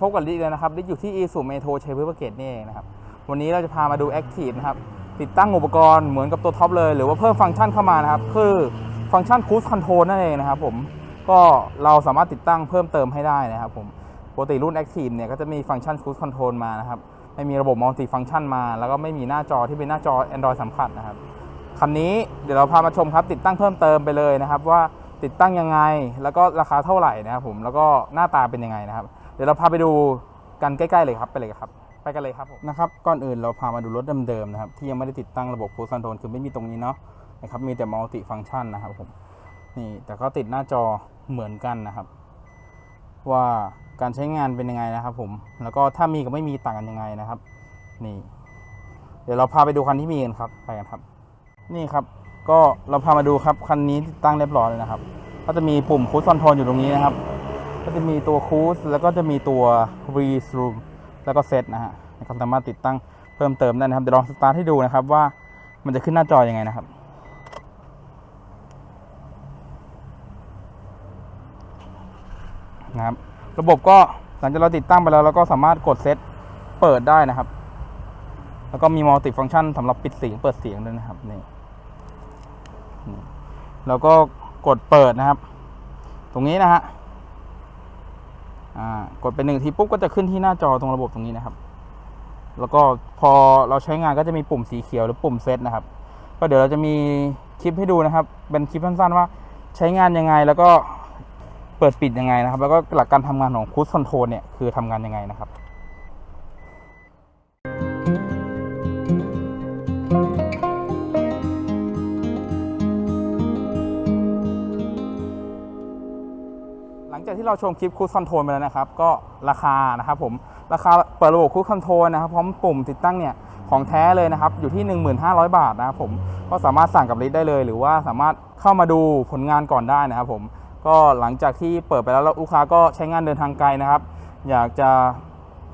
พบกับลิศเลยนะครับลิศอยู่ที่อีสุเมโทรชัยพฤกษ์เกตนี่เองนะครับวันนี้เราจะพามาดู Active นะครับติดตั้งอุปกรณ์เหมือนกับตัวท็อปเลย หรือว่าเพิ่มฟังก์ชันเข้ามานะครับคือฟังก์ชัน Cruise Control นั่นเองนะครับผมก็เราสามารถติดตั้งเพิ่มเติมให้ได้นะครับผมปกติรุ่น Active เนี่ยก็จะมีฟังก์ชัน Cruise Control มานะครับไม่มีระบบ Multi Function มา แล้วก็ไม่มีหน้าจอที่เป็นหน้าจอ Android สัมผัสนะครับคันนี้เดี๋ยวเราพามาชมครับติดตั้งเพิ่มเติมไปเลยนะครับว่า ติดตั้งยังไง แล้วก็ราคาเท่าไหร่นะครับผมแล้วก็หน้าตาเป็นยังไงนะครับ เดี๋ยวเราพาไปดูกันใกล้ๆเลยครับไปเลยครับ ไปกันเลยครับผมนะครับก่อนอื่นเราพามาดูรถเดิมๆนะครับที่ยังไม่ได้ติดตั้งระบบ Cruise Control คือไม่มีตรงนี้เนาะนะครับมีแต่ Multi Function นะครับผมนี่แต่ก็ติดหน้าจอเหมือนกันนะครับ ว่าการใช้งานเป็นยังไงนะครับ ผมแล้วก็ถ้ามีกับไม่มีต่างกันยังไงนะครับ นี่ เดี๋ยวเราพาไปดูคันที่มีกันครับไปกันครับ นี่ครับ ก็เราพามาดูครับคันนี้ติดตั้งเรียบร้อยเลยนะครับ ก็จะมีปุ่มคู e คอนโทรลอยู่ตรงนี้นะครับ ก็จะมีตัวคูสแล้วก็จะมีตัว r e s o o m แล้วก็เซตนะฮะนะครับสามารถติดตั้งเพิ่มเติมได้นะครับเดี๋ยวลองสตาร์ทให้ดูนะครับว่ามันจะขึ้นหน้าจออยังไงนะครับนะครับ ระบบก็หลังจากเราติดตั้งไปแล้วเราก็สามารถกดเซตเปิดได้นะครับ แล้วก็มีมัลติฟัง c t ชันสำหรับปิดเสียงเปิดเสียงด้วยนะครับนี่ แล้วก็กดเปิดนะครับ ตรงนี้นะฮะกดไปหนึ่งทีปุ๊บก็จะขึ้นที่หน้าจอตรงระบบตรงนี้นะครับ แล้วก็พอเราใช้งานก็จะมีปุ่มสีเขียวหรือปุ่มเซตนะครับ ก็เดี๋ยวเราจะมีคลิปให้ดูนะครับ เป็นคลิปสั้นๆว่าใช้งานยังไงแล้วก็เปิดปิดยังไงนะครับ แล้วก็หลักการทำงานของคู e คอนโทรลเนี่ยคือทำงานยังไงนะครับหลั งจากที่เราชมคลิปคู e คอนโทรลไปแล้วนะครับ ก็ราคานะครับผมราคาเปิดระบบคู e คอนโทรลนะครับพร้อมปุ่มติดตั้งเนี่ยของแท้เลยนะครับอยู่ที่ 15,000 บาทนะครับผมก็สามารถสั่งกับลิสได้เลย หรือว่าสามารถเข้ามาดูผลงานก่อนได้นะครับผมก็หลังจากที่เปิดไปแล้วลูกค้าก็ใช้งานเดินทางไกลนะครับ อยากจะ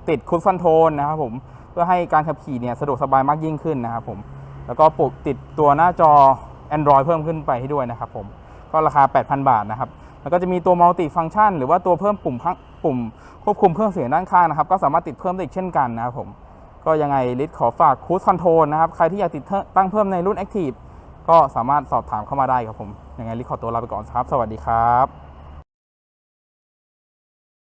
ติดคู e คอนโทรลนะครับผมเพื่อให้การขับขี่เนี่ยสะดวกสบายมากยิ่งขึ้นนะครับผมแล้วก็ปลุกติดตัวหน้าจอ Android เพิ่มขึ้นไปให้ด้วยนะครับผมก็ราคา 8,000 บาทนะครับ แล้วก็จะมีตัวมัลติฟังก์ชันหรือว่าตัวเพิ่มปุ่มปุ่มควบคุมเครื่องเสียงด้านข้างนะครับ ก็สามารถติดเพิ่มได้อีกเช่นกันนะครับผม ก็ยังไงลิศขอฝากคูสคอนโทรลนะครับ ใครที่อยากติดตั้งเพิ่มในรุ่น Active ก็สามารถสอบถามเข้ามาได้ครับผม ยังไงลิศขอตัวลาไปก่อนครับ สวัสดีครับ